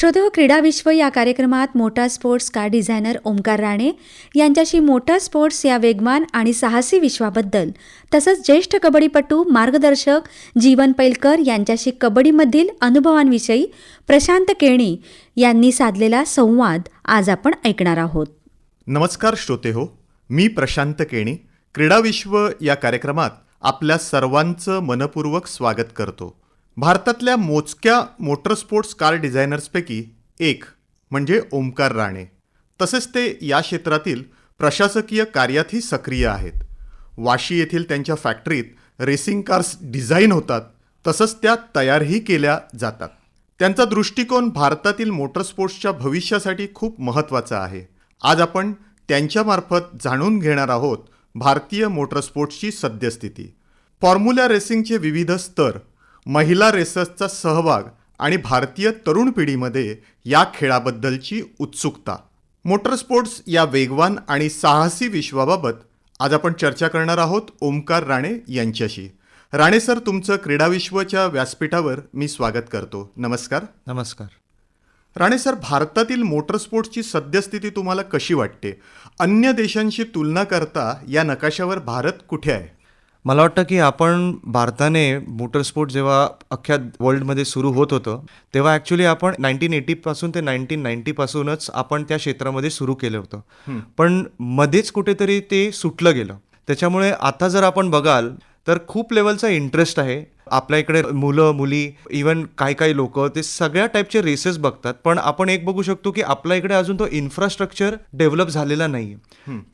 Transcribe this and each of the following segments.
श्रोते हो, क्रीडा विश्व या कार्यक्रमात motor sports car designer Omkar Rane यांच्याशी मोटार स्पोर्ट्स या वेगवान आणि साहसी विश्वाबद्दल तसंच ज्येष्ठ कबड्डीपटू मार्गदर्शक जीवन पैलकर यांच्याशी कबड्डीमधील अनुभवांविषयी प्रशांत केणी यांनी साधलेला संवाद आज आपण ऐकणार आहोत. नमस्कार श्रोते हो मी प्रशांत केणी क्रीडा विश्व या कार्यक्रमात आपल्या सर्वांचं मनपूर्वक स्वागत करतो. भारतातल्या मोजक्या मोटर स्पोर्ट्स कार डिझायनर्सपैकी एक म्हणजे ओमकार राणे. तसेच ते या क्षेत्रातील प्रशासकीय कार्यातही सक्रिय आहेत. वाशी येथील त्यांच्या फॅक्टरीत रेसिंग कार्स डिझाईन होतात तसंच त्या तयारही केल्या जातात. त्यांचा दृष्टिकोन भारतातील मोटर स्पोर्ट्सच्या भविष्यासाठी खूप महत्त्वाचा आहे. आज आपण त्यांच्यामार्फत जाणून घेणार आहोत भारतीय मोटर स्पोर्ट्सची सद्यस्थिती. फॉर्म्युला रेसिंगचे विविध स्तर महिला रेसर्सचा सहभाग आणि भारतीय तरुण पिढीमध्ये या खेळाबद्दलची उत्सुकता. मोटर स्पोर्ट्स या वेगवान आणि साहसी विश्वाबाबत आज आपण चर्चा करणार आहोत ओमकार राणे यांच्याशी. राणे सर तुमचं क्रीडा विश्वच्या व्यासपीठावर मी स्वागत करतो. नमस्कार. नमस्कार. राणे सर भारतातील मोटर स्पोर्ट्सची सद्यस्थिती तुम्हाला कशी वाटते? अन्य देशांशी तुलना करता या नकाशावर भारत कुठे आहे? मला वाटतं की आपण भारताने मोटर स्पोर्ट जेव्हा अख्ख्या वर्ल्डमध्ये सुरू होत होतं तेव्हा ॲक्च्युली आपण नाईन्टीन एटीपासून ते नाईन्टीन नाईन्टीपासूनच आपण त्या क्षेत्रामध्ये सुरू केलं होतं. पण मध्येच कुठेतरी ते सुटलं गेलं. त्याच्यामुळे आता जर आपण बघाल तर खूप लेवलचा इंटरेस्ट आहे. आपल्या इकडे मुलं मुली इवन काही काही लोक ते सगळ्या टाईपचे रेसेस बघतात. पण आपण एक बघू शकतो की आपल्या इकडे अजून तो इन्फ्रास्ट्रक्चर डेव्हलप झालेला नाही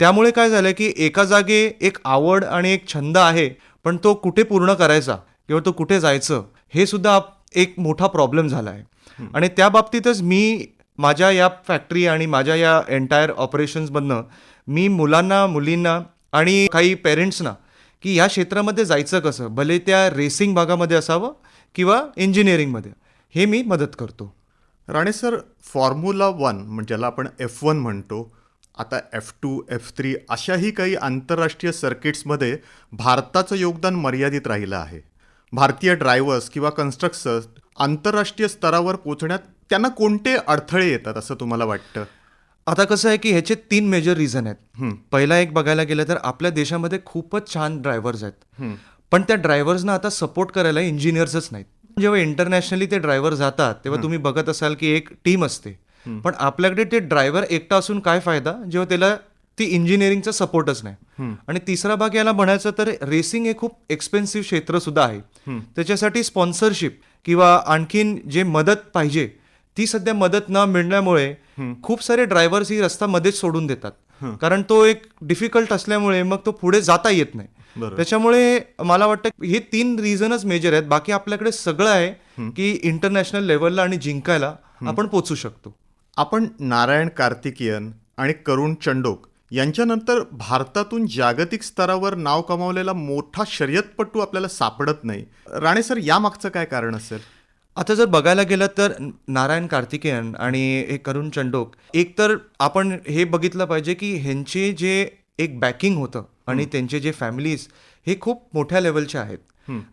त्यामुळे काय झालं की एका जागे एक आवड आणि एक छंद आहे पण तो कुठे पूर्ण करायचा किंवा तो कुठे जायचं हे सुद्धा आप- एक मोठा प्रॉब्लेम झाला आहे आणि त्या बाबतीतच मी माझ्या या फॅक्टरी आणि माझ्या या एन्टायर ऑपरेशन्समधनं मी मुलांना मुलींना आणि काही पेरेंट्सना की या क्षेत्रामध्ये जायचं कसं? भले त्या रेसिंग भागामध्ये असावं किंवा इंजिनिअरिंगमध्ये हे मी मदत करतो. राणे सर फॉर्म्युला वन म्हणजे ज्याला आपण एफ वन म्हणतो आता एफ टू एफ थ्री अशाही काही आंतरराष्ट्रीय सर्किट्समध्ये भारताचं योगदान मर्यादित राहिलं आहे. भारतीय ड्रायव्हर्स किंवा कन्स्ट्रक्टर्स आंतरराष्ट्रीय स्तरावर पोचण्यात त्यांना कोणते अडथळे येतात असं तुम्हाला वाटतं? आता कसं आहे की ह्याचे तीन मेजर रिझन आहेत. पहिला एक बघायला गेलं तर आपल्या देशामध्ये खूपच छान ड्रायव्हर्स आहेत. पण त्या ड्रायव्हर्सना आता सपोर्ट करायला इंजिनियर्सच नाहीत. जेव्हा इंटरनॅशनली ते ड्रायव्हर जातात तेव्हा तुम्ही बघत असाल की एक टीम असते. पण आपल्याकडे ते ड्रायव्हर एकटा असून काय फायदा? जेव्हा त्याला ती इंजिनिअरिंगचा सपोर्टच नाही. आणि तिसरा भाग याला म्हणायचं तर रेसिंग हे खूप एक्सपेन्सिव्ह क्षेत्र सुद्धा आहे. त्याच्यासाठी स्पॉन्सरशिप किंवा आणखीन जे मदत पाहिजे ती सध्या मदत न मिळण्यामुळे खूप सारे ड्रायव्हर्स ही रस्ता मध्येच सोडून देतात. कारण तो एक डिफिकल्ट असल्यामुळे मग तो पुढे जाता येत नाही. त्याच्यामुळे मला वाटतं हे तीन रिझनच मेजर आहेत. बाकी आपल्याकडे सगळं आहे की इंटरनॅशनल लेवलला आणि जिंकायला आपण पोचू शकतो. आपण नारायण कार्तिकेयन आणि करुण चंडोक यांच्यानंतर भारतातून जागतिक स्तरावर नाव कमावलेला मोठा शर्यतपटू आपल्याला सापडत नाही. राणे सर यामागचं काय कारण असेल? आता जर बघायला गेलं तर नारायण कार्तिकेयन आणि हे करुण चंडोक एक तर आपण हे बघितलं पाहिजे की ह्यांचे जे एक बॅकिंग होतं आणि त्यांचे जे फॅमिलीज हे खूप मोठ्या लेवलचे आहेत.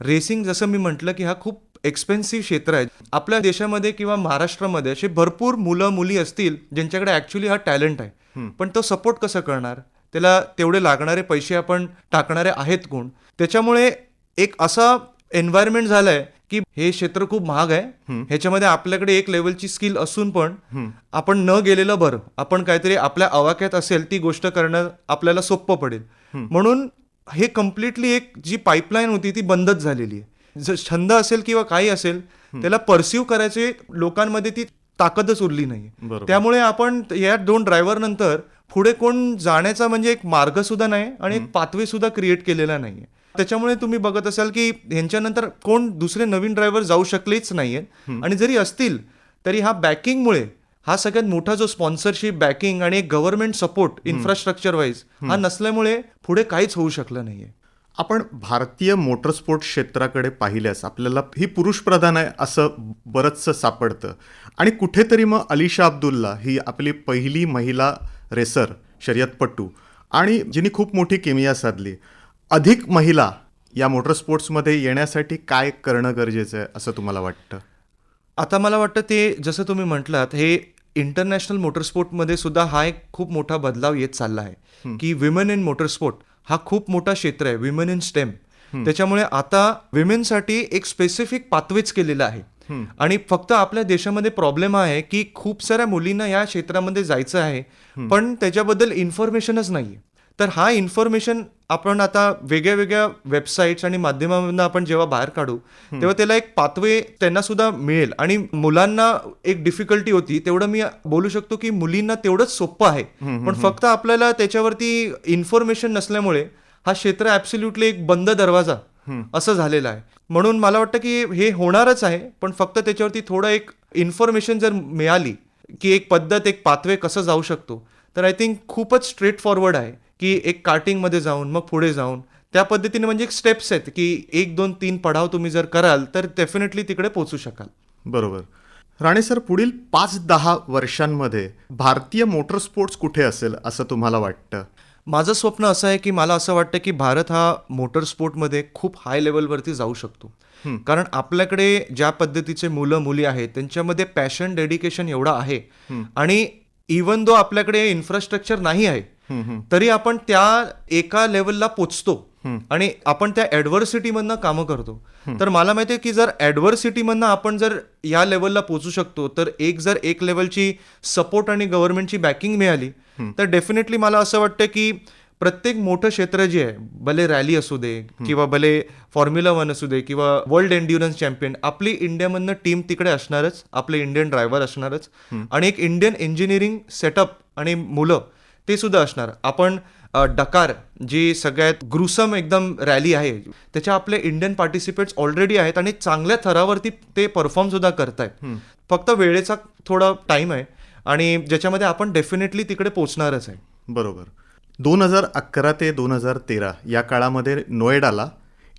रेसिंग जसं मी म्हटलं की हा खूप एक्सपेन्सिव्ह क्षेत्र आहे. आपल्या देशामध्ये किंवा महाराष्ट्रामध्ये असे भरपूर मुलं मुली असतील ज्यांच्याकडे ॲक्च्युली हा टॅलेंट आहे. पण तो सपोर्ट कसं करणार? त्याला तेवढे लागणारे पैसे आपण टाकणारे आहेत कोण? त्याच्यामुळे एक असा एन्व्हायरमेंट झालाय की हे क्षेत्र खूप महाग आहे. ह्याच्यामध्ये आपल्याकडे एक लेवलची स्किल असून पण आपण न गेलेलं बरं. आपण काहीतरी आपल्या आवाक्यात असेल ती गोष्ट करणं आपल्याला सोपं पडेल. म्हणून हे कम्प्लिटली एक जी पाईपलाईन होती ती बंदच झालेली आहे. जर छंद असेल किंवा काही असेल त्याला परस्यू करायचे लोकांमध्ये ती ताकदच उरली नाही. त्यामुळे आपण या दोन ड्रायव्हर नंतर पुढे कोण जाण्याचा म्हणजे एक मार्ग सुद्धा नाही आणि एक पाथवे सुद्धा क्रिएट केलेला नाहीये. त्याच्यामुळे तुम्ही बघत असाल की ह्यांच्यानंतर कोण दुसरे नवीन ड्रायव्हर जाऊ शकलेच नाहीयेत आणि जरी असतील तरी हा बॅकिंगमुळे हा सगळ्यात मोठा जो स्पॉन्सरशिप बॅकिंग आणि एक गव्हर्नमेंट सपोर्ट इन्फ्रास्ट्रक्चर वाईज हा नसल्यामुळे पुढे काहीच होऊ शकलं नाहीये. आपण भारतीय मोटर स्पोर्ट क्षेत्राकडे पाहिल्यास आपल्याला ही पुरुष प्रधान आहे असं बरंचसं सापडतं. आणि कुठेतरी मग अलिशा अब्दुल्ला ही आपली पहिली महिला रेसर शर्यतपटू आणि जिने खूप मोठी किमिया साधली. अधिक महिला या मोटर स्पोर्ट्समध्ये येण्यासाठी काय करणं गरजेचं आहे असं तुम्हाला वाटतं? आता मला वाटतं ते जसं तुम्ही म्हटलात हे इंटरनॅशनल मोटरस्पोर्टमध्ये सुद्धा हा एक खूप मोठा बदलाव येत चालला आहे. की विमेन इन मोटरस्पोर्ट हा खूप मोठा क्षेत्र आहे विमेन इन स्टेम त्याच्यामुळे आता विमेनसाठी एक स्पेसिफिक पाथवेच केलेला आहे. आणि फक्त आपल्या देशामध्ये प्रॉब्लेम आहे की खूप साऱ्या मुलींना या क्षेत्रामध्ये जायचं आहे पण त्याच्याबद्दल इन्फॉर्मेशनच नाहीये. तर हा इन्फॉर्मेशन आपण आता वेगळ्या वेगळ्या वेबसाईट्स आणि माध्यमांमधून आपण जेव्हा बाहेर काढू तेव्हा त्याला एक पाथवे त्यांना सुद्धा मिळेल. आणि मुलांना एक डिफिकल्टी होती तेवढं मी बोलू शकतो की मुलींना तेवढंच सोपं आहे. पण फक्त आपल्याला त्याच्यावरती इन्फॉर्मेशन नसल्यामुळे हा क्षेत्र ऍब्सोल्युटली एक बंद दरवाजा असं झालेलं आहे. म्हणून मला वाटतं की हे होणारच आहे पण फक्त त्याच्यावरती थोडं एक इन्फॉर्मेशन जर मिळाली की एक पद्धत एक पाथवे कसं जाऊ शकतो तर आय थिंक खूपच स्ट्रेट फॉरवर्ड आहे. की एक कार्टिंगमध्ये जाऊन मग पुढे जाऊन. त्या पद्धतीने म्हणजे एक स्टेप्स आहेत की एक दोन तीन पडाव तुम्ही जर कराल तर डेफिनेटली तिकडे पोहोचू शकाल. बरोबर. राणे सर पुढील पाच दहा वर्षांमध्ये भारतीय मोटर स्पोर्ट्स कुठे असेल असं तुम्हाला वाटतं? माझं स्वप्न असं आहे की मला असं वाटतं की भारत हा मोटर स्पोर्टमध्ये खूप हाय लेवलवरती जाऊ शकतो. कारण आपल्याकडे ज्या पद्धतीचे मुलं मुली आहेत त्यांच्यामध्ये पॅशन डेडिकेशन एवढं आहे. आणि इवन दो आपल्याकडे इन्फ्रास्ट्रक्चर नाही आहे तरी आपण त्या एका लेवलला पोचतो आणि आपण त्या ऍडव्हर्सिटी मधनं कामं करतो. तर मला माहिती आहे की जर ऍडव्हर्सिटी मधनं आपण जर या लेवलला पोचू शकतो तर एक जर एक लेवलची सपोर्ट आणि गव्हर्नमेंटची बॅकिंग मिळाली तर डेफिनेटली मला असं वाटतं की प्रत्येक मोठं क्षेत्र जे आहे भले रॅली असू दे किंवा भले फॉर्म्युला वन असू दे किंवा वर्ल्ड एन्ड्युरन्स चॅम्पियन आपली इंडियामधनं टीम तिकडे असणारच आपले इंडियन ड्रायव्हर असणारच. आणि एक इंडियन इंजिनिअरिंग सेटअप आणि मुलं ते सुद्धा असणार. आपण डकार जी सगळ्यात ग्रुसम एकदम रॅली आहे त्याच्या आपले इंडियन पार्टिसिपेट्स ऑलरेडी आहेत आणि चांगल्या थरावरती ते परफॉर्म सुद्धा करतायत. फक्त वेळेचा थोडा टाइम आहे आणि ज्याच्यामध्ये आपण डेफिनेटली तिकडे पोहोचणारच आहे. बरोबर. दोन हजार अकरा ते दोन हजार तेरा या काळामध्ये नोएडाला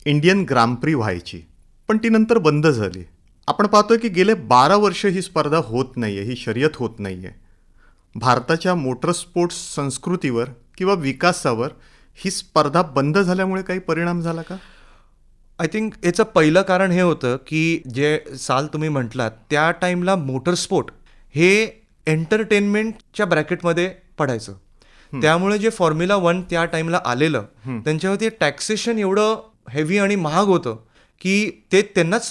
इंडियन ग्रामप्री व्हायची. पण ती नंतर बंद झाली. आपण पाहतोय की गेले बारा वर्ष ही स्पर्धा होत नाही आहे ही शर्यत होत नाही आहे भारताच्या मोटर स्पोर्ट्स संस्कृतीवर किंवा विकासावर ही स्पर्धा बंद झाल्यामुळे काही परिणाम झाला का? आय थिंक याचं पहिलं कारण हे होतं की जे साल तुम्ही म्हटलात त्या टाईमला मोटर स्पोर्ट हे एंटरटेनमेंटच्या ब्रॅकेटमध्ये पडायचं. त्यामुळे जे फॉर्म्युला वन त्या टाईमला आलेलं त्यांच्यावरती टॅक्सेशन एवढं हेवी आणि महाग होतं की ते त्यांनाच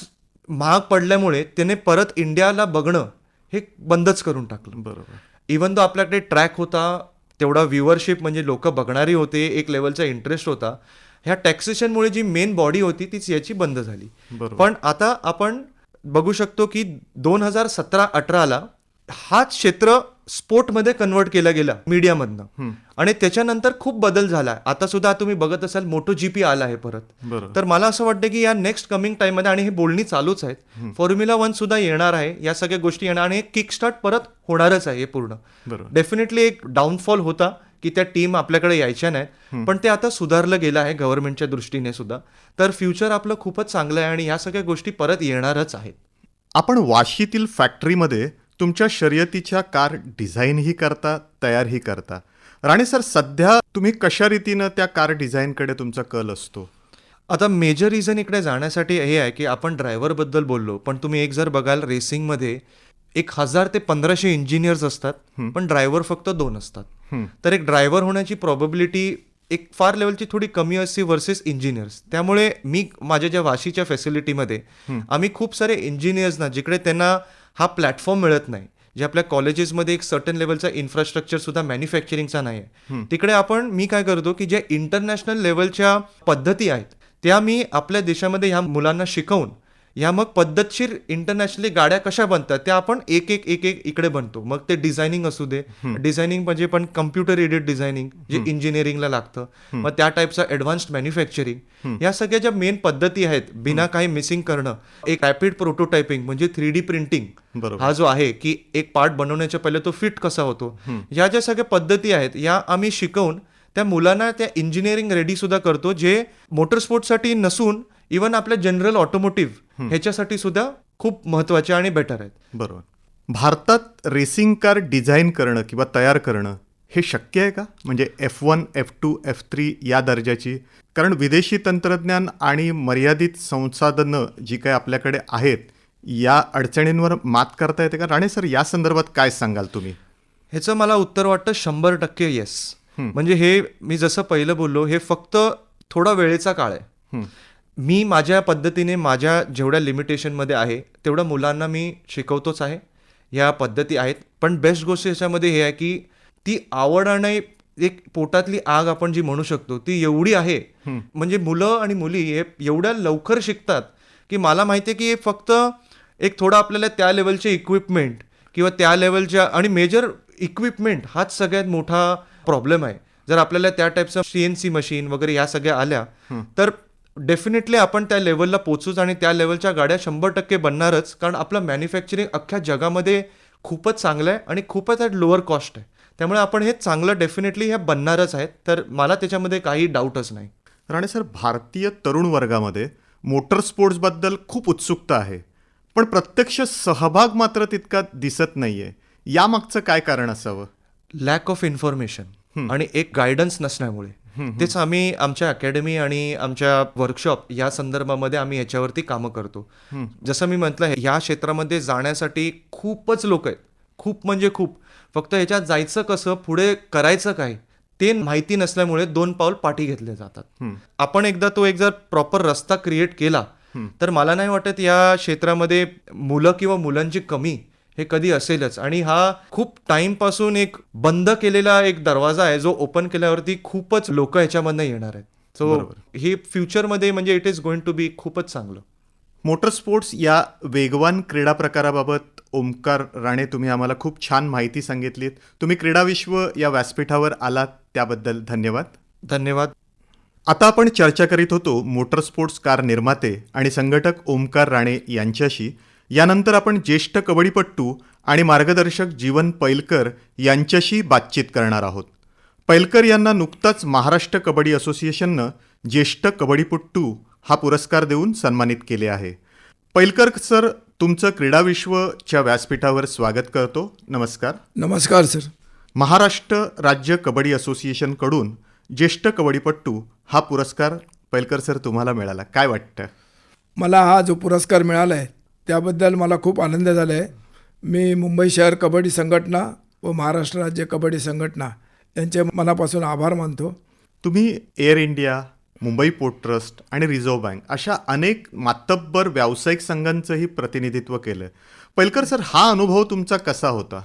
महाग पडल्यामुळे त्याने परत इंडियाला बघणं हे बंदच करून टाकलं. बरोबर. इवन तो आपल्याकडे ट्रॅक होता तेवढा व्ह्युअरशिप म्हणजे लोक बघणारी होते एक लेवलचा इंटरेस्ट होता ह्या टॅक्सेशनमुळे जी मेन बॉडी होती तीच याची बंद झाली. पण आता आपण बघू शकतो की दोन हजार सतरा अठराला हाच क्षेत्र स्पोर्टमध्ये कन्वर्ट केला गेला मीडियामधनं. आणि त्याच्यानंतर खूप बदल झाला आता सुद्धा तुम्ही बघत असाल मोटो जीपी आला आहे परत. तर मला असं वाटतं की या नेक्स्ट कमिंग टाइममध्ये आणि हे बोलणी चालूच आहेत फॉर्म्युला वन सुद्धा येणार आहे. या सगळ्या गोष्टी येणार आणि किक स्टार्ट परत होणारच आहे हे पूर्ण. डेफिनेटली एक डाऊनफॉल होता की त्या टीम आपल्याकडे यायच्या नाहीत. पण ते आता सुधारलं गेलं आहे गव्हर्नमेंटच्या दृष्टीने सुद्धा. तर फ्युचर आपलं खूपच चांगलं आहे आणि या सगळ्या गोष्टी परत येणारच आहेत. आपण वाशीतील फॅक्टरीमध्ये तुमच्या शर्यतीच्या कार डिझाईनही करता तयारही करता. राणे सर सध्या तुम्ही कशा रीतीनं त्या कार डिझाईनकडे तुमचा कल असतो? आता मेजर रिझन इकडे जाण्यासाठी हे आहे की आपण ड्रायव्हरबद्दल बोललो पण तुम्ही एक जर बघाल रेसिंगमध्ये एक हजार ते पंधराशे इंजिनियर्स असतात पण ड्रायव्हर फक्त दोन असतात. तर एक ड्रायव्हर होण्याची प्रॉबिलिटी एक फार लेवलची थोडी कमी असते वर्सेस इंजिनियर्स त्यामुळे मी माझ्या ज्या वाशीच्या फॅसिलिटीमध्ये आम्ही खूप सारे इंजिनियर्सना जिकडे त्यांना हा प्लॅटफॉर्म मिळत नाही. जे आपल्या कॉलेजेसमध्ये एक सर्टन लेवलचा इन्फ्रास्ट्रक्चर सुद्धा मॅन्युफॅक्चरिंगचा नाही आहे. तिकडे आपण मी काय करतो की ज्या इंटरनॅशनल लेवलच्या पद्धती आहेत त्या मी आपल्या देशामध्ये ह्या मुलांना शिकवून या मग पद्धतशीर इंटरनॅशनली गाड्या कशा बनतात त्या आपण एक एक एक एक इकडे बनतो. मग ते डिझायनिंग असू दे. डिझायनिंग म्हणजे पण कम्प्युटर एडेड डिझायनिंग जे इंजिनिअरिंगला लागतं. मग त्या टाईपचं ॲडव्हान्स्ड मॅन्युफॅक्चरिंग या सगळ्या ज्या मेन पद्धती आहेत बिना काही मिसिंग करणं एक रॅपिड प्रोटोटायपिंग म्हणजे थ्री डी प्रिंटिंग हा जो आहे की एक पार्ट बनवण्याच्या पहिले तो फिट कसा होतो. या ज्या सगळ्या पद्धती आहेत या आम्ही शिकवून त्या मुलांना त्या इंजिनिअरिंग रेडी सुद्धा करतो जे मोटर स्पोर्ट्ससाठी नसून इवन आपल्या जनरल ऑटोमोटिव्ह ह्याच्यासाठी सुद्धा खूप महत्त्वाचे आणि बेटर आहेत. बरोबर. भारतात रेसिंग कार डिझाईन करणं किंवा तयार करणं हे शक्य आहे का? म्हणजे F one F two F three या दर्जाची? कारण विदेशी तंत्रज्ञान आणि मर्यादित संसाधनं जी काही आपल्याकडे आहेत या अडचणींवर मात करता येते का? राणे सर या संदर्भात काय सांगाल तुम्ही? ह्याचं मला उत्तर वाटतं शंभर टक्के येस म्हणजे हे मी जसं पहिलं बोललो हे फक्त थोडा वेळेचा काळ आहे. मी माझ्या पद्धतीने माझ्या जेवढ्या लिमिटेशनमध्ये आहे तेवढ्या मुलांना मी शिकवतोच आहे. ह्या पद्धती आहेत. पण बेस्ट गोष्ट याच्यामध्ये हे आहे की ती आवड आणि एक पोटातली आग आपण जी म्हणू शकतो ती एवढी आहे. म्हणजे मुलं आणि मुली हे एवढ्या लवकर शिकतात की मला माहिती आहे की हे फक्त एक थोडं आपल्याला त्या लेवलचे इक्विपमेंट किंवा त्या लेवलच्या आणि मेजर इक्विपमेंट हाच सगळ्यात मोठा प्रॉब्लेम आहे. जर आपल्याला त्या टाईपचं सी एन सी मशीन वगैरे या सगळ्या आल्या तर डेफिनेटली आपण त्या लेवलला पोचूच आणि त्या लेवलच्या गाड्या शंभर टक्के बनणारच कारण आपलं मॅन्युफॅक्चरिंग अख्ख्या जगामध्ये खूपच चांगलं आहे आणि खूपच ॲट लोअर कॉस्ट आहे. त्यामुळे आपण हे चांगलं डेफिनेटली हे बनणारच आहेत तर मला त्याच्यामध्ये काही डाऊटच नाही. राणे सर भारतीय तरुण वर्गामध्ये मोटर स्पोर्ट्सबद्दल खूप उत्सुकता आहे पण प्रत्यक्ष सहभाग मात्र तितका दिसत नाहीये. यामागचं काय कारण असावं? लॅक ऑफ इन्फॉर्मेशन आणि एक गायडन्स नसल्यामुळे तेच आम्ही आमच्या अकॅडमी आणि आमच्या वर्कशॉप या संदर्भामध्ये आम्ही याच्यावरती कामं करतो. जसं मी म्हटलं या क्षेत्रामध्ये जाण्यासाठी खूपच लोक आहेत. खूप म्हणजे खूप. फक्त ह्याच्यात जायचं कसं पुढे करायचं काय ते माहिती नसल्यामुळे दोन पाऊल पाठी घेतले जातात. आपण एकदा तो एक जर प्रॉपर रस्ता क्रिएट केला तर मला नाही वाटत या क्षेत्रामध्ये मुलं किंवा मुलांची कमी हे कधी असेलच. आणि हा खूप टाइमपासून एक बंद केलेला एक दरवाजा आहे जो ओपन केल्यावरती खूपच लोक ह्याच्यामधनं येणार आहेत. सो हे फ्युचरमध्ये म्हणजे it is going to be खूपच चांगलं. मोटर स्पोर्ट्स या वेगवान क्रीडा प्रकाराबाबत ओमकार राणे तुम्ही आम्हाला खूप छान माहिती सांगितलीत. तुम्ही क्रीडा विश्व या व्यासपीठावर आलात त्याबद्दल धन्यवाद. धन्यवाद. आता आपण चर्चा करीत होतो मोटर स्पोर्ट्स कार निर्माते आणि संघटक ओमकार राणे यांच्याशी. यानंतर आपण ज्येष्ठ कबड्डीपट्टू आणि मार्गदर्शक जीवन पैलकर यांच्याशी बातचीत करणार आहोत. पैलकर यांना नुकताच महाराष्ट्र कबड्डी असोसिएशननं ज्येष्ठ कबड्डीपट्टू हा पुरस्कार देऊन सन्मानित केले आहे. पैलकर सर तुमचं क्रीडा विश्वच्या व्यासपीठावर स्वागत करतो. नमस्कार. नमस्कार सर. महाराष्ट्र राज्य कबड्डी असोसिएशनकडून ज्येष्ठ कबड्डीपट्टू हा पुरस्कार पैलकर सर तुम्हाला मिळाला. काय वाटतं? मला हा जो पुरस्कार मिळाला आहे त्याबद्दल मला खूप आनंद झाला आहे मी मुंबई शहर कबड्डी संघटना व महाराष्ट्र राज्य कबड्डी संघटना यांचे मनापासून आभार मानतो. तुम्ही Air India Mumbai port trust आणि रिझर्व्ह बँक अशा अनेक मातब्बर व्यावसायिक संघांचंही प्रतिनिधित्व केलं. पैलकर सर हा अनुभव तुमचा कसा होता?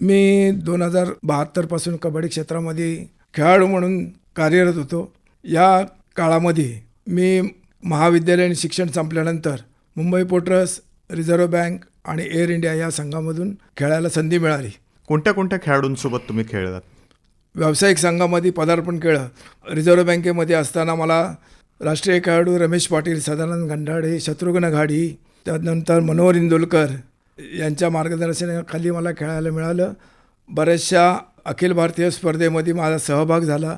मी दोन हजार बहात्तरपासून कबड्डी क्षेत्रामध्ये खेळाडू म्हणून कार्यरत होतो. या काळामध्ये मी महाविद्यालयीन शिक्षण संपल्यानंतर Mumbai port trust reserve bank आणि एअर इंडिया या संघामधून खेळायला संधी मिळाली. कोणत्या कोणत्या खेळाडूंसोबत तुम्ही खेळलात? व्यावसायिक संघामध्ये पदार्पण केलं. रिझर्व्ह बँकेमध्ये असताना मला राष्ट्रीय खेळाडू रमेश पाटील सदानंद गंडाडे शत्रुघ्न घाडी त्यानंतर मनोहर इंदोलकर यांच्या मार्गदर्शनाखाली मला खेळायला मिळालं. बऱ्याचशा अखिल भारतीय स्पर्धेमध्ये माझा सहभाग झाला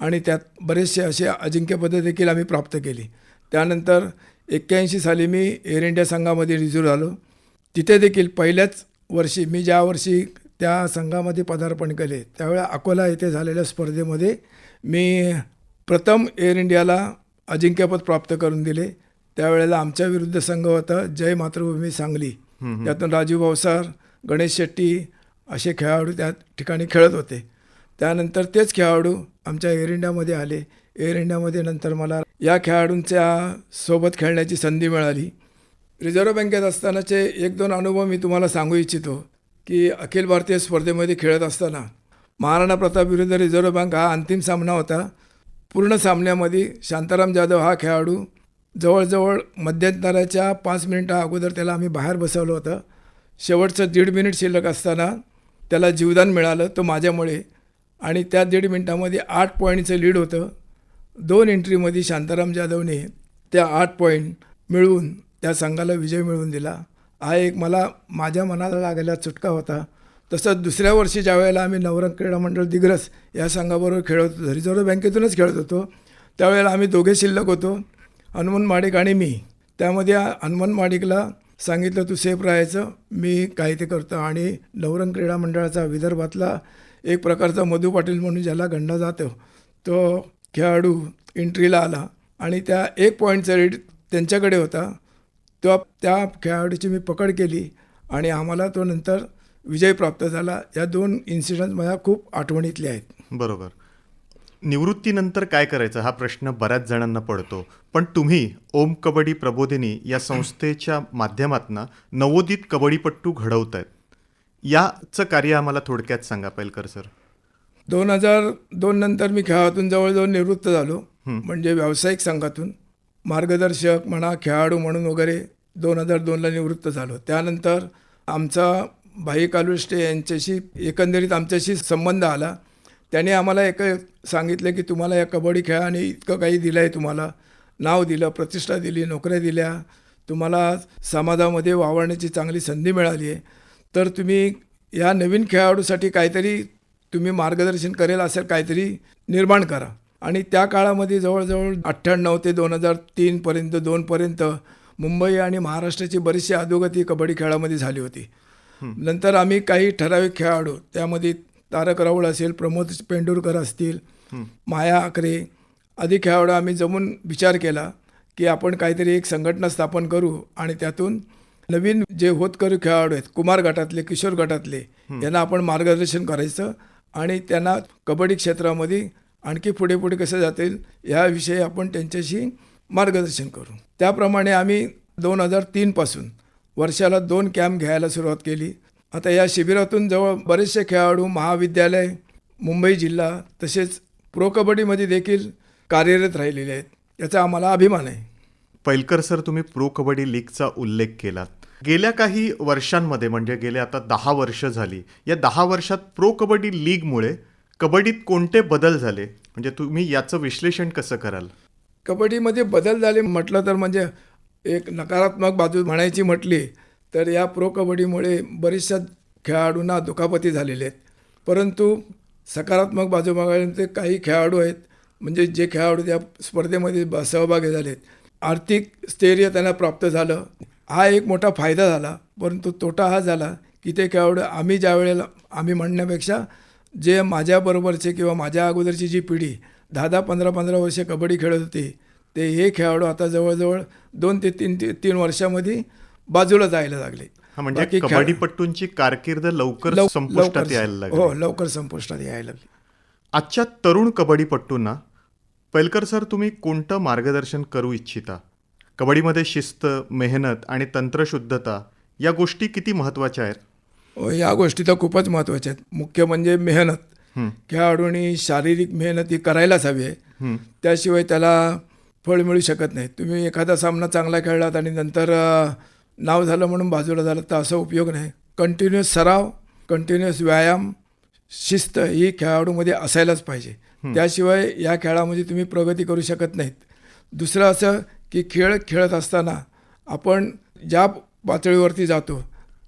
आणि त्यात बरेचसे असे अजिंक्यपदं देखील आम्ही प्राप्त केली. त्यानंतर एक्क्याऐंशी साली मी एअर इंडिया संघामध्ये रिझ्यू झालो. तिथे देखील पहिल्याच वर्षी मी ज्या वर्षी त्या संघामध्ये पदार्पण केले त्यावेळेला अकोला येथे झालेल्या स्पर्धेमध्ये मी प्रथम एअर इंडियाला अजिंक्यपद प्राप्त करून दिले. त्यावेळेला आमच्या विरुद्ध संघ होता जय मातृभूमी सांगली. त्यातून राजू भावसार गणेश शेट्टी असे खेळाडू त्या ठिकाणी खेळत होते. त्यानंतर तेच खेळाडू आमच्या एअर इंडियामध्ये आले. एअर इंडियामध्ये नंतर मला या खेळाडूंच्या सोबत खेळण्याची संधी मिळाली. रिझर्व्ह बँकेत असतानाचे एक दोन अनुभव मी तुम्हाला सांगू इच्छितो की अखिल भारतीय स्पर्धेमध्ये खेळत असताना महाराणा प्रताप विरुद्ध रिझर्व्ह बँक हा अंतिम सामना होता. पूर्ण सामन्यामध्ये शांताराम जाधव हा खेळाडू जवळजवळ मध्यंतराच्या पाच मिनिटा अगोदर त्याला आम्ही बाहेर बसवलं होतं. शेवटचं दीड मिनिट शिल्लक असताना त्याला जीवदान मिळालं तो माझ्यामुळे. आणि त्या दीड मिनिटामध्ये आठ पॉईंटचं लीड होतं. दोन एंट्रीमध्ये शांताराम जाधवने त्या आठ पॉईंट मिळवून त्या संघाला विजय मिळवून दिला. हा एक मला माझ्या मनाला लागलेला चुटका होता. तसंच दुसऱ्या वर्षी ज्या वेळेला आम्ही नवरंग क्रीडा मंडळ दिग्रस या संघाबरोबर खेळत होतो रिझर्व्ह बँकेतूनच खेळत होतो त्यावेळेला आम्ही दोघे शिल्लक होतो हनुमान माडिक आणि मी. त्यामध्ये हनुमान माडिकला सांगितलं तू सेफ राहायचं मी काही ते करतो. आणि नवरंग क्रीडा मंडळाचा विदर्भातला एक प्रकारचा मधू पाटील म्हणून ज्याला गंडा जातो तो खेळाडू एंट्रीला आला आणि त्या एक पॉईंटचा रेट त्यांच्याकडे होता. तो त्या खेळाडूची मी पकड केली आणि आम्हाला तो नंतर विजय प्राप्त झाला. या दोन इन्सिडंट माझ्या खूप आठवणीतले आहेत. बरोबर. निवृत्तीनंतर काय करायचं? हा प्रश्न बऱ्याच जणांना पडतो. पण तुम्ही ओम कबड्डी प्रबोधिनी या संस्थेच्या माध्यमातून नवोदित कबड्डीपट्टू घडवत आहेत याचं कार्य आम्हाला थोडक्यात सांगा पाहिलकर सर. दोन हजार दोन नंतर मी खेळातून जवळजवळ निवृत्त झालो. म्हणजे व्यावसायिक संघातून. मार्गदर्शक म्हणा खेळाडू म्हणून वगैरे दोन हजार दोनला निवृत्त झालो. त्यानंतर आमचा भाई कालुष्टे यांच्याशी एकंदरीत आमच्याशी संबंध आला. त्याने आम्हाला एक सांगितलं की तुम्हाला या कबड्डी खेळाने इतकं काही दिलं आहे तुम्हाला. नाव दिलं प्रतिष्ठा दिली नोकऱ्या दिल्या. तुम्हाला समाजामध्ये वावरण्याची चांगली संधी मिळाली आहे तर तुम्ही या नवीन खेळाडूसाठी काहीतरी तुम्ही मार्गदर्शन करेल असेल काहीतरी निर्माण करा. आणि त्या काळामध्ये जवळजवळ अठ्ठ्याण्णव ते दोन हजार तीनपर्यंत दोनपर्यंत मुंबई आणि महाराष्ट्राची बरीचशी अधोगती कबड्डी खेळामध्ये झाली होती. नंतर आम्ही काही ठराविक खेळाडू त्यामध्ये तारक राऊळ असेल प्रमोद पेंडुरकर असतील माया आकरे आदी खेळाडू आम्ही जमून विचार केला की आपण काहीतरी एक संघटना स्थापन करू आणि त्यातून नवीन जे होतकरू खेळाडू आहेत कुमार गटातले किशोर गटातले यांना आपण मार्गदर्शन करायचं. आणि त्यांना कबड्डी क्षेत्रामध्ये आणखी पुढे पुढे कसं जातील याविषयी आपण त्यांच्याशी मार्गदर्शन करू. त्याप्रमाणे आम्ही दोन हजार तीनपासून वर्षाला दोन कॅम्प घ्यायला सुरुवात केली. आता या शिबिरातून जवळ बरेचसे खेळाडू महाविद्यालय मुंबई जिल्हा तसेच प्रो कबड्डीमध्ये देखील कार्यरत राहिलेले आहेत. याचा आम्हाला अभिमान आहे. पैलकर सर तुम्ही प्रो कबड्डी लीगचा उल्लेख केलात. गेल्या काही वर्षांमध्ये म्हणजे गेले आता दहा वर्ष झाली या दहा वर्षात प्रो कबड्डी लीगमुळे कबड्डीत कोणते बदल झाले? म्हणजे तुम्ही याचं विश्लेषण कसं कराल? कबड्डीमध्ये बदल झाले म्हटलं तर म्हणजे एक नकारात्मक बाजू म्हणायची म्हटली तर या प्रो कबड्डीमुळे बरेचशा खेळाडूंना दुखापती झालेल्या आहेत. परंतु सकारात्मक बाजू बघायला ते काही खेळाडू आहेत म्हणजे जे खेळाडू त्या स्पर्धेमध्ये सहभागी झालेत आर्थिक स्थैर्य त्यांना प्राप्त झालं. हा एक मोठा फायदा झाला परंतु तोटा हा झाला की ते खेळाडू आम्ही ज्या वेळेला आम्ही म्हणण्यापेक्षा जे माझ्याबरोबरचे किंवा माझ्या अगोदरची जी पिढी दहा दहा पंधरा पंधरा वर्ष कबड्डी खेळत होती ते हे खेळाडू आता जवळजवळ दोन ते तीन ते तीन वर्षामध्ये बाजूला जायला लागले. म्हणजे कबड्डीपट्टूंची कारकीर्द लवकर लव- संपुष्टात यायला लागली. हो लवकर संपुष्टात यायला लागली. आजच्या तरुण कबड्डीपट्टूंना पैलकर सर तुम्ही कोणतं मार्गदर्शन करू इच्छिता? कबड्डीमध्ये शिस्त मेहनत आणि तंत्रशुद्धता या गोष्टी किती महत्त्वाच्या आहेत? या गोष्टी तर खूपच महत्त्वाच्या आहेत. मुख्य म्हणजे मेहनत. खेळाडूंनी शारीरिक मेहनत ही करायलाच हवी आहे. त्याशिवाय त्याला फळ मिळू शकत नाही. तुम्ही एखादा सामना चांगला खेळलात आणि नंतर नाव झालं म्हणून बाजूला झालं तर असा उपयोग नाही. कंटिन्युअस सराव कंटिन्युअस व्यायाम शिस्त ही खेळाडूमध्ये असायलाच पाहिजे. त्याशिवाय या खेळामध्ये तुम्ही प्रगती करू शकत नाहीत. दुसरं असं की खेळ खेळत असताना आपण ज्या पातळीवरती जातो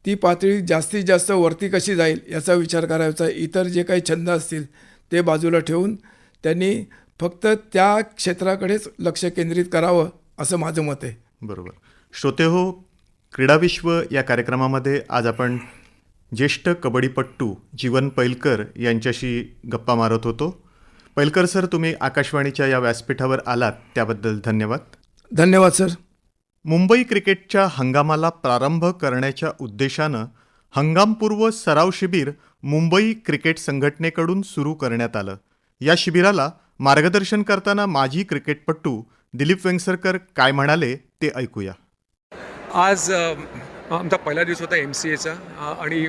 ती पातळी जास्तीत जास्त वरती कशी जाईल याचा विचार करायचा. इतर जे काही छंद असतील ते बाजूला ठेवून त्यांनी फक्त त्या क्षेत्राकडेच लक्ष केंद्रित करावं असं माझं मत आहे. बरोबर. श्रोते हो क्रीडाविश्व या कार्यक्रमामध्ये आज आपण ज्येष्ठ कबड्डीपट्टू जीवन पैलकर यांच्याशी गप्पा मारत होतो. पैलकर सर तुम्ही आकाशवाणीच्या या व्यासपीठावर आलात त्याबद्दल धन्यवाद. धन्यवाद सर. मुंबई क्रिकेटच्या हंगामाला प्रारंभ करण्याच्या उद्देशानं हंगामपूर्व सराव शिबिर मुंबई क्रिकेट संघटनेकडून सुरू करण्यात आलं. या शिबिराला मार्गदर्शन करताना माजी क्रिकेटपट्टू दिलीप वेंगसरकर काय म्हणाले ते ऐकूया. आज आमचा पहिला दिवस होता एम सी एचा आणि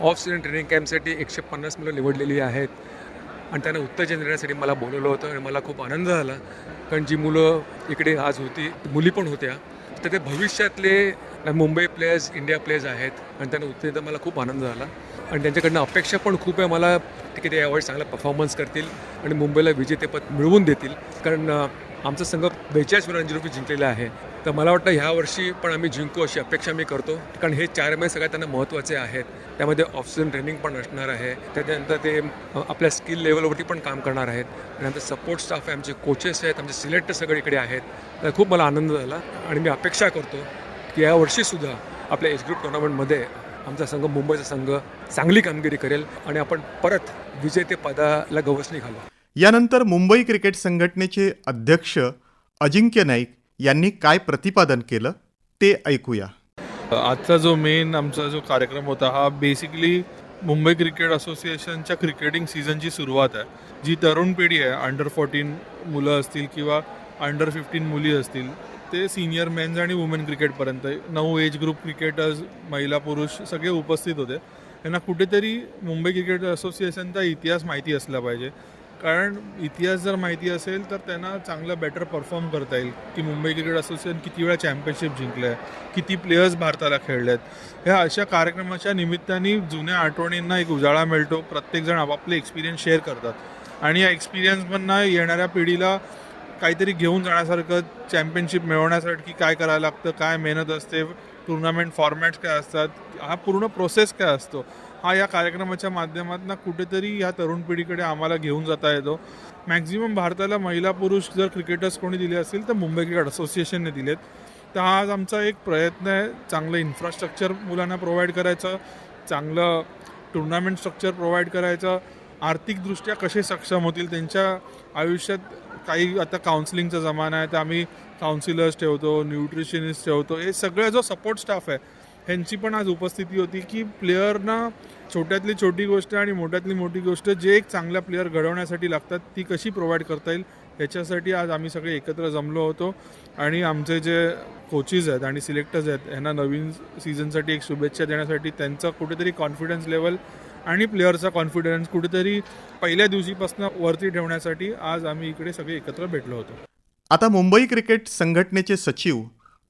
ऑफ सिजन ट्रेनिंग कॅम्पसाठी एकशे पन्नास मुलं निवडलेली आहेत. आणि त्यांना उत्तेजन देण्यासाठी मला बोलवलं होतं आणि मला खूप आनंद झाला. कारण जी मुलं इकडे आज होती मुली पण होत्या. तर ते भविष्यातले मुंबई प्लेयर्स इंडिया प्लेयर्स आहेत आणि त्यांना उत्तेजन मला खूप आनंद झाला. आणि त्यांच्याकडनं अपेक्षा पण खूप आहे. मला की ते यावेळी चांगला परफॉर्मन्स करतील आणि मुंबईला विजेतेपद मिळवून देतील. कारण आमचा संघ बेचाळीस रणजी रुपये जिंकलेला आहे. तर मला वाटतं ह्या वर्षी पण आम्ही जिंकू अशी अपेक्षा मी करतो. कारण हे चार महिने सगळ्यात त्यांना महत्त्वाचे आहेत. त्यामध्ये ऑक्सिजन ट्रेनिंग पण असणार आहे. त्याच्यानंतर ते आपल्या स्किल लेवलवरती पण काम करणार आहेत. त्यानंतर सपोर्ट स्टाफ आहे आमचे कोचेस आहेत आमचे सिलेक्टर सगळे इकडे आहेत. तर खूप मला आनंद झाला आणि मी अपेक्षा करतो की या वर्षीसुद्धा आपल्या एज ग्रुप टुर्नामेंटमध्ये आमचा संघ मुंबईचा संघ चांगली कामगिरी करेल आणि आपण परत विजेतेपदाला गवसणी घालू. यानंतर मुंबई क्रिकेट संघटनेचे अध्यक्ष अजिंक्य नाईक यांनी काय प्रतिपादन केलं ते ऐकूया. आजचा जो मेन आमचा जो कार्यक्रम होता हा बेसिकली मुंबई क्रिकेट असोसिएशनच्या क्रिकेटिंग सीझनची सुरुवात आहे. जी तरुण पिढी आहे अंडर फोर्टीन मुलं असतील किंवा अंडर फिफ्टीन मुली असतील ते सिनियर मेन्स आणि वुमेन क्रिकेटपर्यंत नऊ एज ग्रुप क्रिकेटर्स महिला पुरुष सगळे उपस्थित होते. यांना कुठेतरी मुंबई क्रिकेट असोसिएशनचा इतिहास माहिती असला पाहिजे. कारण इतिहास जर माहिती असेल तर त्यांना चांगलं बेटर परफॉर्म करता येईल. की मुंबई क्रिकेट असोसिएशन किती वेळा चॅम्पियनशिप जिंकलं आहे किती प्लेयर्स भारताला खेळले आहेत ह्या अशा कार्यक्रमाच्या निमित्ताने जुन्या आठवणींना एक उजाळा मिळतो. प्रत्येकजण आपापले एक्सपिरियन्स शेअर करतात. आणि या एक्सपिरियन्समधनं येणाऱ्या पिढीला काहीतरी घेऊन जाण्यासारखं चॅम्पियनशिप मिळवण्यासाठी काय करायला लागतं काय मेहनत असते टुर्नामेंट फॉर्मॅट्स काय असतात हा पूर्ण प्रोसेस काय असतो? हा या कार्यक्रमाच्या माध्यमातून कुठेतरी ह्या तरुण पिढीकडे आम्हाला घेऊन जाता येतो. मॅक्झिमम भारताला महिला पुरुष जर क्रिकेटर्स कोणी दिले असतील तर मुंबई क्रिकेट असोसिएशनने दिलेत. तर हा आज आमचा एक प्रयत्न आहे. चांगलं इन्फ्रास्ट्रक्चर मुलांना प्रोव्हाइड करायचं चांगलं टुर्नामेंट स्ट्रक्चर प्रोव्हाइड करायचं. आर्थिकदृष्ट्या कसे सक्षम होतील त्यांच्या आयुष्यात काही आता काउन्सिलिंगचा जमाना आहे. तर आम्ही काउन्सिलर्स ठेवतो न्यूट्रिशनिस्ट ठेवतो. हे सगळं जो सपोर्ट स्टाफ आहे ह्यांची पण आज उपस्थिती होती की प्लेयरना छोट्यातली छोटी गोष्ट आणि मोठ्यातली मोठी गोष्ट जे एक चांगला प्लेअर घडवण्यासाठी लागतात ती कशी प्रोव्हाइड करता येईल याच्यासाठी आज आम्ही सगळे एकत्र जमलो होतो. आणि आमचे जे कोचीज आहेत आणि सिलेक्टर्स आहेत ह्यांना नवीन सीझनसाठी एक शुभेच्छा देण्यासाठी त्यांचा कुठेतरी कॉन्फिडन्स लेवल आणि प्लेअरचा कॉन्फिडन्स कुठेतरी पहिल्या दिवशीपासून वरती ठेवण्यासाठी आज आम्ही इकडे सगळे एकत्र भेटलो होतो. आता मुंबई क्रिकेट संघटनेचे सचिव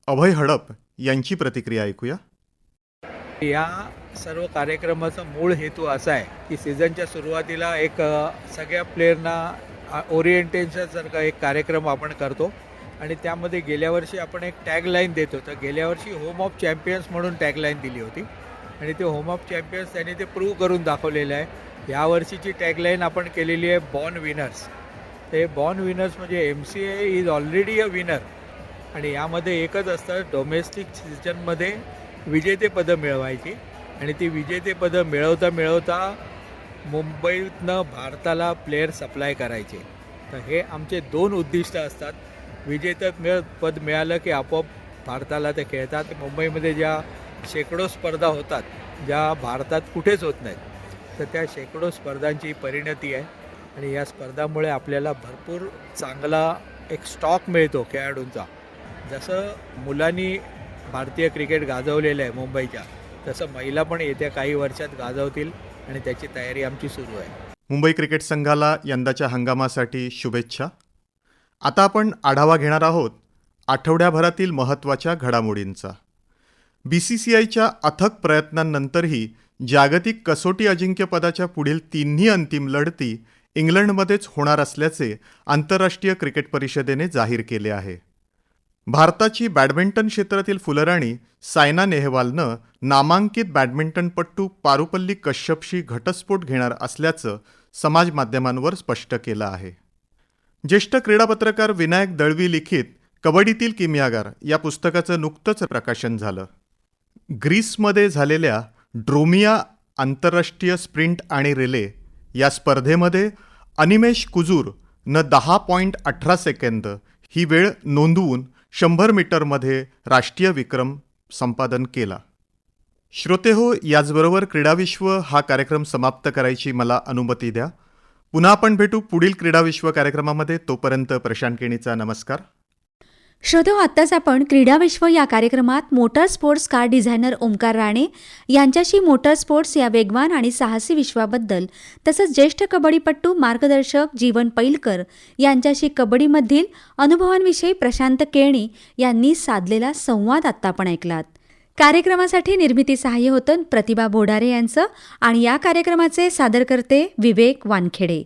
अभय हडप यांची प्रतिक्रिया ऐकूया. या सर्व कार्यक्रमाचा मूळ हेतू असा आहे की सीझनच्या सुरुवातीला एक सगळ्या प्लेयरना ओरिएंटेशनसारखा एक कार्यक्रम आपण करतो. आणि त्यामध्ये गेल्या वर्षी आपण एक टॅगलाईन देतो. तर गेल्या वर्षी होम ऑफ चॅम्पियन्स म्हणून टॅगलाईन दिली होती. आणि ते होम ऑफ चॅम्पियन्स त्यांनी ते प्रूव्ह करून दाखवलेलं आहे. यावर्षीची टॅगलाईन आपण केलेली आहे बॉर्न विनर्स ते बॉर्न विनर्स म्हणजे M C A is already a winner आणि यामध्ये एकच असतं डोमेस्टिक सीझनमध्ये विजेतेपदं मिळवायची. आणि ती विजेतेपदं मिळवता मिळवता मुंबईतनं भारताला प्लेअर सप्लाय करायचे. तर हे आमचे दोन उद्दिष्ट असतात. विजेतं मिळ पद मिळालं की आपोआप भारताला ते खेळतात. मुंबईमध्ये ज्या शेकडो स्पर्धा होतात ज्या भारतात कुठेच होत नाहीत तर त्या शेकडो स्पर्धांची परिणती आहे. आणि या स्पर्धामुळे आपल्याला भरपूर चांगला एक स्टॉक मिळतो खेळाडूंचा. जसं मुलांनी भारतीय क्रिकेट गाजवलेलं आहे मुंबईच्या. तसं महिला पण येत्या काही वर्षात गाजवतील आणि त्याची तयारी आमची सुरू आहे. मुंबई क्रिकेट संघाला यंदाच्या हंगामासाठी शुभेच्छा. आता आपण आढावा घेणार आहोत आठवड्याभरातील महत्त्वाच्या घडामोडींचा. बी सी सी आयच्या अथक प्रयत्नांनंतरही जागतिक कसोटी अजिंक्यपदाच्या पुढील तिन्ही अंतिम लढती इंग्लंडमध्येच होणार असल्याचे आंतरराष्ट्रीय क्रिकेट परिषदेने जाहीर केले आहे. भारताची बॅडमिंटन क्षेत्रातील फुलराणी सायना नेहवालनं नामांकित बॅडमिंटनपटू पारुपल्ली कश्यपशी घटस्फोट घेणार असल्याचं समाज माध्यमांवर स्पष्ट केलं आहे. ज्येष्ठ क्रीडा पत्रकार विनायक दळवी लिखित कबड्डीतील किमियागार या पुस्तकाचं नुकतंच प्रकाशन झालं. ग्रीसमध्ये झालेल्या ड्रोमिया आंतरराष्ट्रीय स्प्रिंट आणि रिले या स्पर्धेमध्ये अनिमेश कुजूर दहा पॉईंट अठरा सेकंद ही वेळ नोंदवून शंभर मीटरमध्ये राष्ट्रीय विक्रम संपादन केला. श्रोतेहो याचबरोबर क्रीडाविश्व हा कार्यक्रम समाप्त करायची मला अनुमती द्या. पुन्हा आपण भेटू पुढील क्रीडाविश्व कार्यक्रमामध्ये तोपर्यंत प्रशांत केणीचा नमस्कार. श्रोतो हो, आत्ताच आपण क्रीडाविश्व या कार्यक्रमात motor sports car designer Omkar Rane यांच्याशी मोटर स्पोर्ट्स या वेगवान आणि साहसी विश्वाबद्दल तसंच ज्येष्ठ कबड्डीपट्टू मार्गदर्शक जीवन पैलकर यांच्याशी कबड्डीमधील अनुभवांविषयी प्रशांत केळणी यांनी साधलेला संवाद आत्ता आपण ऐकलात. कार्यक्रमासाठी निर्मिती सहाय्य होतं प्रतिभा बोडारे यांचं आणि या कार्यक्रमाचे सादरकर्ते विवेक वानखेडे.